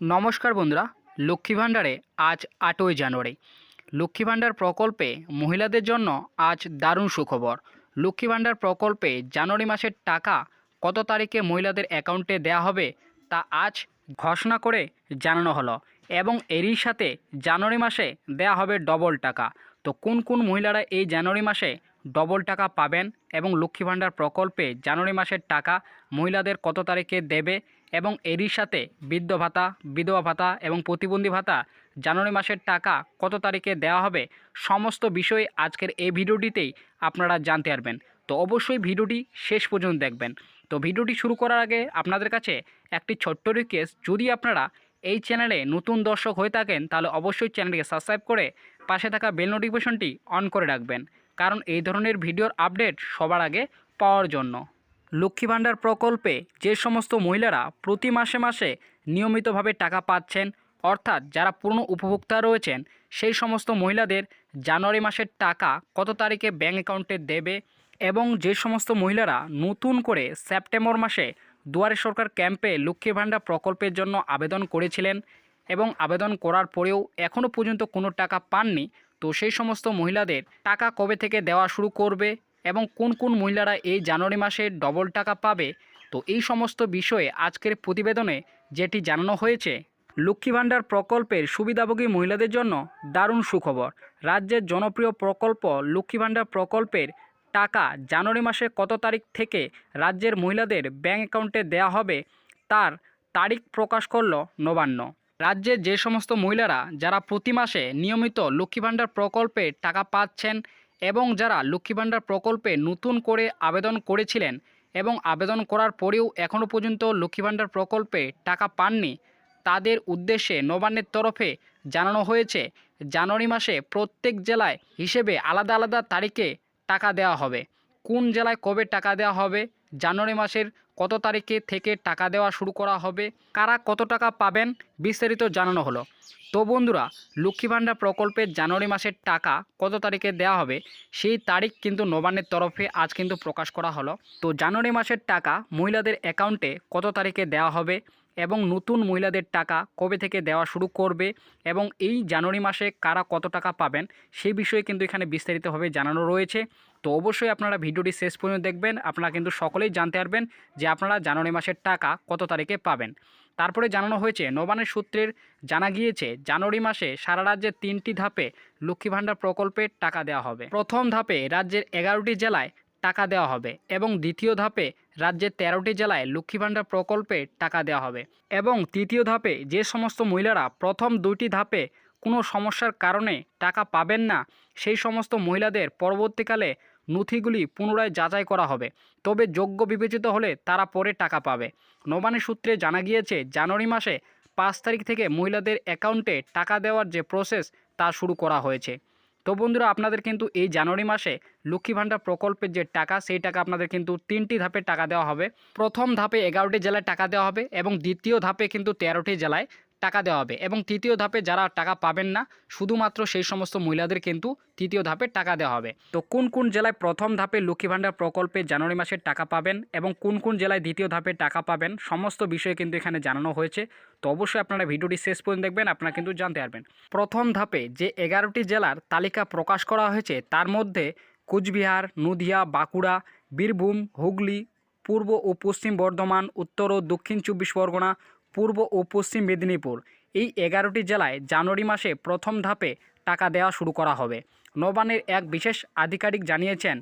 নমস্কার বন্ধুরা, লক্ষ্মী ভাণ্ডারে আজ আটই জানুয়ারি। লক্ষ্মী ভাণ্ডার প্রকল্পে মহিলাদের জন্য আজ দারুণ সুখবর। লক্ষ্মী ভাণ্ডার প্রকল্পে জানুয়ারি মাসের টাকা কত তারিখে মহিলাদের অ্যাকাউন্টে দেওয়া হবে তা আজ ঘোষণা করে জানানো হলো এবং এরই সাথে জানুয়ারি মাসে দেওয়া হবে ডবল টাকা। তো কোন কোন মহিলারা এই জানুয়ারি মাসে ডবল টাকা পাবেন এবং লক্ষ্মী ভাণ্ডার প্রকল্পে জানুয়ারি মাসের টাকা মহিলাদের কত তারিখে দেবে এবং এরই সাথে বৃদ্ধ ভাতা, বিধবা ভাতা এবং প্রতিবন্ধী ভাতা, জানুয়ারি মাসের টাকা কত তারিখে দেওয়া হবে, সমস্ত বিষয়ে আজকের এই ভিডিওটিতেই আপনারা জানতে পারবেন। তো অবশ্যই ভিডিওটি শেষ পর্যন্ত দেখবেন। তো ভিডিওটি শুরু করার আগে আপনাদের কাছে একটি ছোট্ট রিকোয়েস্ট যদি আপনারা এই চ্যানেলে নতুন দর্শক হয়ে থাকেন, তাহলে অবশ্যই চ্যানেলটিকে সাবস্ক্রাইব করে পাশে থাকা বেল নোটিফিকেশনটি অন করে রাখবেন। কারণ এই ধরনের ভিডিওর আপডেট সবার আগে পাওয়ার জন্য। লক্ষ্মী ভাণ্ডার প্রকল্পে যে সমস্ত মহিলারা প্রতি মাসে মাসে নিয়মিতভাবে টাকা পাচ্ছেন, অর্থাৎ যারা পুরনো উপভোক্তা রয়েছেন, সেই সমস্ত মহিলাদের জানুয়ারি মাসের টাকা কত তারিখে ব্যাঙ্ক অ্যাকাউন্টে দেবে এবং যে সমস্ত মহিলারা নতুন করে সেপ্টেম্বর মাসে দুয়ারে সরকার ক্যাম্পে লক্ষ্মী ভাণ্ডার প্রকল্পের জন্য আবেদন করেছিলেন এবং আবেদন করার পরেও এখনও পর্যন্ত কোনো টাকা পাননি, তো সেই সমস্ত মহিলাদের টাকা কবে থেকে দেওয়া শুরু করবে এবং কোন কোন মহিলারা এই জানুয়ারি মাসে ডবল টাকা পাবে? তো এই সমস্ত বিষয়ে আজকের প্রতিবেদনে যেটি জানানো হয়েছে, লক্ষ্মী ভাণ্ডার প্রকল্পের সুবিধাভোগী মহিলাদের জন্য দারুণ সুখবর। রাজ্যের জনপ্রিয় প্রকল্প লক্ষ্মী ভাণ্ডার প্রকল্পের টাকা জানুয়ারি মাসে কত তারিখ থেকে রাজ্যের মহিলাদের ব্যাঙ্ক অ্যাকাউন্টে দেওয়া হবে তার তারিখ প্রকাশ করল নবান্ন। রাজ্যের যে সমস্ত মহিলারা যারা প্রতি মাসে নিয়মিত লক্ষ্মী ভাণ্ডার প্রকল্পে টাকা পাচ্ছেন এবং যারা লক্ষ্মী ভাণ্ডার প্রকল্পে নতুন করে আবেদন করেছিলেন এবং আবেদন করার পরেও এখনও পর্যন্ত লক্ষ্মী ভাণ্ডার প্রকল্পে টাকা পাননি, তাদের উদ্দেশ্যে নবান্নের তরফে জানানো হয়েছে, জানুয়ারি মাসে প্রত্যেক জেলায় হিসেবে আলাদা আলাদা তারিখে টাকা দেওয়া হবে। কোন জেলায় কবে টাকা দেওয়া হবে? জানুয়ারি মাসের কত তারিখে থেকে টাকা দেওয়া শুরু করা হবে, কারা কত টাকা পাবেন বিস্তারিত জানানো হলো। তো বন্ধুরা, লক্ষ্মী ভাণ্ডার প্রকল্পের জানুয়ারি মাসের টাকা কত তারিখে দেওয়া হবে, সেই তারিখ কিন্তু নবান্নের তরফে আজ কিন্তু প্রকাশ করা হলো। তো জানুয়ারি মাসের টাকা মহিলাদের অ্যাকাউন্টে কত তারিখে দেওয়া হবে এবং নতুন মহিলাদের টাকা কবে থেকে দেওয়া শুরু করবে এবং এই জানুয়ারি মাসে কারা কত টাকা পাবেন সেই বিষয়ে কিন্তু এখানে বিস্তারিতভাবে জানানো রয়েছে। তো অবশ্যই আপনারা ভিডিওটি শেষ পর্যন্ত দেখবেন, আপনারা কিন্তু সকলেই জানতে পারবেন যে আপনারা জানুয়ারি মাসের টাকা কত তারিখে পাবেন। তারপরে জানানো হয়েছে নবানের সূত্রের জানা গিয়েছে, জানুয়ারি মাসে সারা রাজ্যের তিনটি ধাপে লক্ষ্মী ভাণ্ডার প্রকল্পে টাকা দেওয়া হবে। প্রথম ধাপে রাজ্যের এগারোটি জেলায় টাকা দেওয়া হবে এবং দ্বিতীয় ধাপে রাজ্যের তেরোটি জেলায় লক্ষ্মী ভাণ্ডার প্রকল্পে টাকা দেওয়া হবে এবং তৃতীয় ধাপে যে সমস্ত মহিলারা প্রথম দুইটি ধাপে কোনো সমস্যার কারণে টাকা পাবেন না, সেই সমস্ত মহিলাদের পরবর্তীকালে নথিগুলি পুনরায় যাচাই করা হবে। তবে যোগ্য বিবেচিত হলে তারা পরে টাকা পাবে। নবানী সূত্রে জানা গিয়েছে, জানুয়ারি মাসে পাঁচ তারিখ থেকে মহিলাদের অ্যাকাউন্টে টাকা দেওয়ার যে প্রসেস তা শুরু করা হয়েছে। তো বন্ধুরা, আপনাদের কিন্তু এই জানুয়ারি মাসে লক্ষ্মী ভাণ্ডার প্রকল্পের যে টাকা, সেই টাকা আপনাদের কিন্তু তিনটি ধাপে টাকা দেওয়া হবে। প্রথম ধাপে এগারোটি জেলায় টাকা দেওয়া হবে এবং দ্বিতীয় ধাপে কিন্তু তেরোটি জেলায় টাকা দেওয়া হবে। এবং তৃতীয় ধাপে যারা টাকা পাবেন না, শুধুমাত্র সেই সমস্ত মহিলাদের কিন্তু তৃতীয় ধাপে টাকা দেওয়া হবে। তো কোন কোন জেলায় প্রথম ধাপে লক্ষ্মী ভাণ্ডার প্রকল্পে জানুয়ারি মাসের টাকা পাবেন এবং কোন কোন জেলায় দ্বিতীয় ধাপে টাকা পাবেন, সমস্ত বিষয়ে কিন্তু এখানে জানানো হয়েছে। তো অবশ্যই আপনারা ভিডিওটি শেষ পর্যন্ত দেখবেন, আপনারা কিন্তু জানতে পারবেন। প্রথম ধাপে যে এগারোটি জেলার তালিকা প্রকাশ করা হয়েছে, তার মধ্যে কুচবিহার, নদিয়া, বাঁকুড়া, বীরভূম, হুগলি, পূর্ব ও পশ্চিম বর্ধমান, উত্তর ও দক্ষিণ চব্বিশ পরগনা পূর্ব ও পশ্চিম মেদিনীপুর। এই এগারোটি জেলায় জানুয়ারি মাসে প্রথম ধাপে টাকা দেওয়া শুরু করা হবে। নবান্নের এক বিশেষ আধিকারিক জানিয়েছেন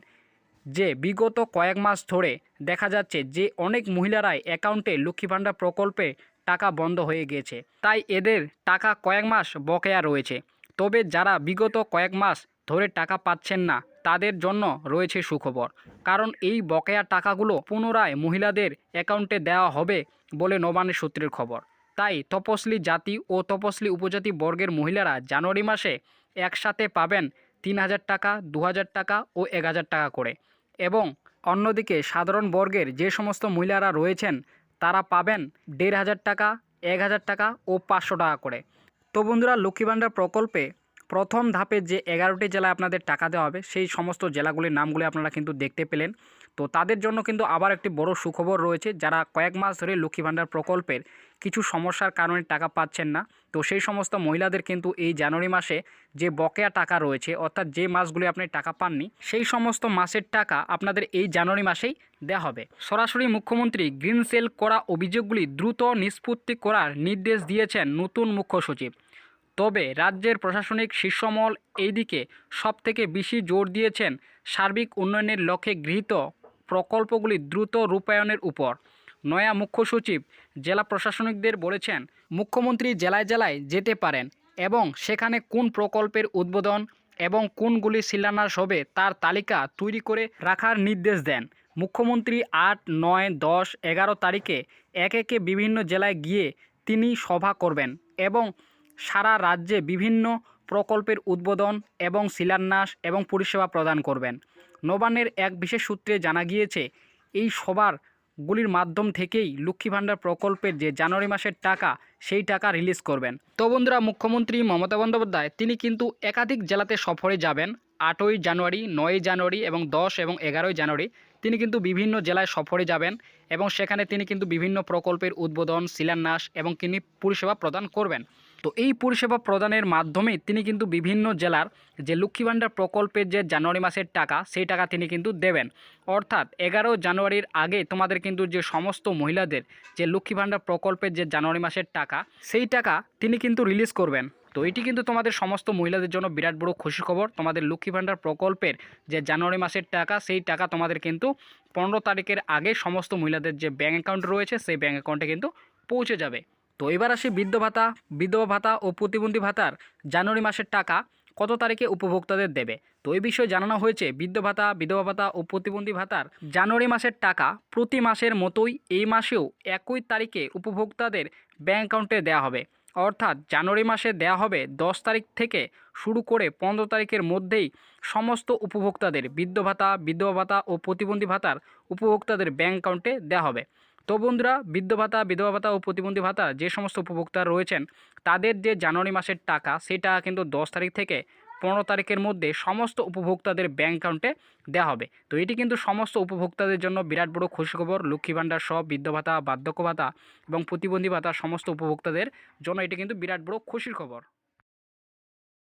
যে, বিগত কয়েক মাস ধরে দেখা যাচ্ছে যে, অনেক মহিলারাই অ্যাকাউন্টে লক্ষ্মী ভাণ্ডার প্রকল্পে টাকা বন্ধ হয়ে গিয়েছে। তাই এদের টাকা কয়েক মাস বকেয়া রয়েছে। তবে যারা বিগত কয়েক মাস ধরে টাকা পাচ্ছেন না, তাদের জন্য রয়েছে সুখবর। কারণ এই বকেয়া টাকাগুলো পুনরায় মহিলাদের অ্যাকাউন্টে দেওয়া হবে বলে নবানের সূত্রের খবর। তাই তপসলি জাতি ও তপসলি উপজাতি বর্গের মহিলারা জানুয়ারি মাসে একসাথে পাবেন তিন হাজার টাকা, দু হাজার টাকা ও এক হাজার টাকা করে। এবং অন্যদিকে সাধারণ বর্গের যে সমস্ত মহিলারা রয়েছেন, তারা পাবেন দেড় হাজার টাকা, এক হাজার টাকা ও পাঁচশো টাকা করে। তো বন্ধুরা, লক্ষ্মী ভাণ্ডার প্রকল্পে প্রথম ধাপে যে এগারোটি জেলায় আপনাদের টাকা দেওয়া হবে, সেই সমস্ত জেলাগুলির নামগুলি আপনারা কিন্তু দেখতে পেলেন। তো তাদের জন্য কিন্তু আবার একটি বড় সুখবর রয়েছে। যারা কয়েক মাস ধরে লক্ষ্মী ভাণ্ডার প্রকল্পের কিছু সমস্যার কারণে টাকা পাচ্ছেন না, তো সেই সমস্ত মহিলাদের কিন্তু এই জানুয়ারি মাসে যে বকেয়া টাকা রয়েছে, অর্থাৎ যে মাসগুলি আপনি টাকা পাননি, সেই সমস্ত মাসের টাকা আপনাদের এই জানুয়ারি মাসেই দেওয়া হবে। সরাসরি মুখ্যমন্ত্রী গ্রিন সেল করা অভিযোগগুলি দ্রুত নিষ্পত্তি করার নির্দেশ দিয়েছেন নতুন মুখ্য সচিব। তবে রাজ্যের প্রশাসনিক শীর্ষমহল এই দিকে সবথেকে বেশি জোর দিয়েছেন সার্বিক উন্নয়নের লক্ষ্যে গৃহীত প্রকল্পগুলি দ্রুত রূপায়ণের উপর। নয়া মুখ্য সচিব, জেলা প্রশাসনিকদের বলেছেন, মুখ্যমন্ত্রী জেলায় জেলায় যেতে পারেন এবং সেখানে কোন প্রকল্পের উদ্বোধন এবং কোনগুলি শিলান্যাস হবে তার তালিকা তৈরি করে রাখার নির্দেশ দেন। মুখ্যমন্ত্রী আট, নয়, দশ, এগারো তারিখে এক একে বিভিন্ন জেলায় গিয়ে তিনি সভা করবেন এবং সারা রাজ্যে বিভিন্ন প্রকল্পের উদ্বোধন এবং শিলান্যাস এবং পরিষেবা প্রদান করবেন। নবান্নের এক বিশেষ সূত্রে জানা গিয়েছে, এই সভারগুলির মাধ্যম থেকেই লক্ষ্মী ভাণ্ডার প্রকল্পের যে জানুয়ারি মাসের টাকা, সেই টাকা রিলিজ করবেন। তো বন্ধুরা, মুখ্যমন্ত্রী মমতা বন্দ্যোপাধ্যায়, তিনি কিন্তু একাধিক জেলাতে সফরে যাবেন। আটই জানুয়ারি, নয়ই জানুয়ারি এবং দশ এবং এগারোই জানুয়ারি তিনি কিন্তু বিভিন্ন জেলায় সফরে যাবেন এবং সেখানে তিনি কিন্তু বিভিন্ন প্রকল্পের উদ্বোধন, শিলান্যাস এবং তিনি পরিষেবা প্রদান করবেন। তো এই পরিষেবা প্রদানের মাধ্যমে তিনি কিন্তু বিভিন্ন জেলার যে লক্ষ্মী ভাণ্ডার প্রকল্পের যে জানুয়ারি মাসের টাকা, সেই টাকা তিনি কিন্তু দেবেন। অর্থাৎ এগারো জানুয়ারির আগে তোমাদের কিন্তু যে সমস্ত মহিলাদের যে লক্ষ্মী ভাণ্ডার প্রকল্পের যে জানুয়ারি মাসের টাকা, সেই টাকা তিনি কিন্তু রিলিজ করবেন। তো এটি কিন্তু তোমাদের সমস্ত মহিলাদের জন্য বিরাট বড় খুশি খবর। তোমাদের লক্ষ্মী ভাণ্ডার প্রকল্পের যে জানুয়ারি মাসের টাকা, সেই টাকা তোমাদের কিন্তু পনেরো তারিখের আগে সমস্ত মহিলাদের যে ব্যাঙ্ক অ্যাকাউন্ট রয়েছে, সেই ব্যাঙ্ক অ্যাকাউন্টে কিন্তু পৌঁছে যাবে। তো এবার আসি বৃদ্ধ ভাতা, বিধবা ভাতা ও প্রতিবন্ধী ভাতার জানুয়ারি মাসের টাকা কত তারিখে উপভোক্তাদের দেবে? তো এই বিষয়ে জানানো হয়েছে বৃদ্ধ ভাতা, বিধবা ভাতা ও প্রতিবন্ধী ভাতার জানুয়ারি মাসের টাকা প্রতি মাসের মতোই এই মাসেও একই তারিখে উপভোক্তাদের ব্যাঙ্ক অ্যাকাউন্টে দেওয়া হবে। অর্থাৎ জানুয়ারি মাসে দেওয়া হবে দশ তারিখ থেকে শুরু করে পনেরো তারিখের মধ্যেই সমস্ত উপভোক্তাদের বৃদ্ধ ভাতা, বিধবা ভাতা ও প্রতিবন্ধী ভাতার উপভোক্তাদের ব্যাঙ্ক অ্যাকাউন্টে দেওয়া হবে। তো বন্ধুরা বৃদ্ধ ভাতা, বিধবা ভাতা ও প্রতিবন্ধী ভাতা যে সমস্ত উপভোক্তা রয়েছেন, তাদের যে জানুয়ারি মাসের টাকা, সেটা কিন্তু দশ তারিখ থেকে পনেরো তারিখের মধ্যে সমস্ত উপভোক্তাদের ব্যাঙ্ক অ্যাকাউন্টে দেওয়া হবে। তো এটি কিন্তু সমস্ত উপভোক্তাদের জন্য বিরাট বড় খুশি খবর। লক্ষ্মী ভাণ্ডার সব বৃদ্ধ ভাতা, বার্ধক্য ভাতা এবং প্রতিবন্ধী ভাতা সমস্ত উপভোক্তাদের জন্য এটি কিন্তু বিরাট বড় খুশির খবর।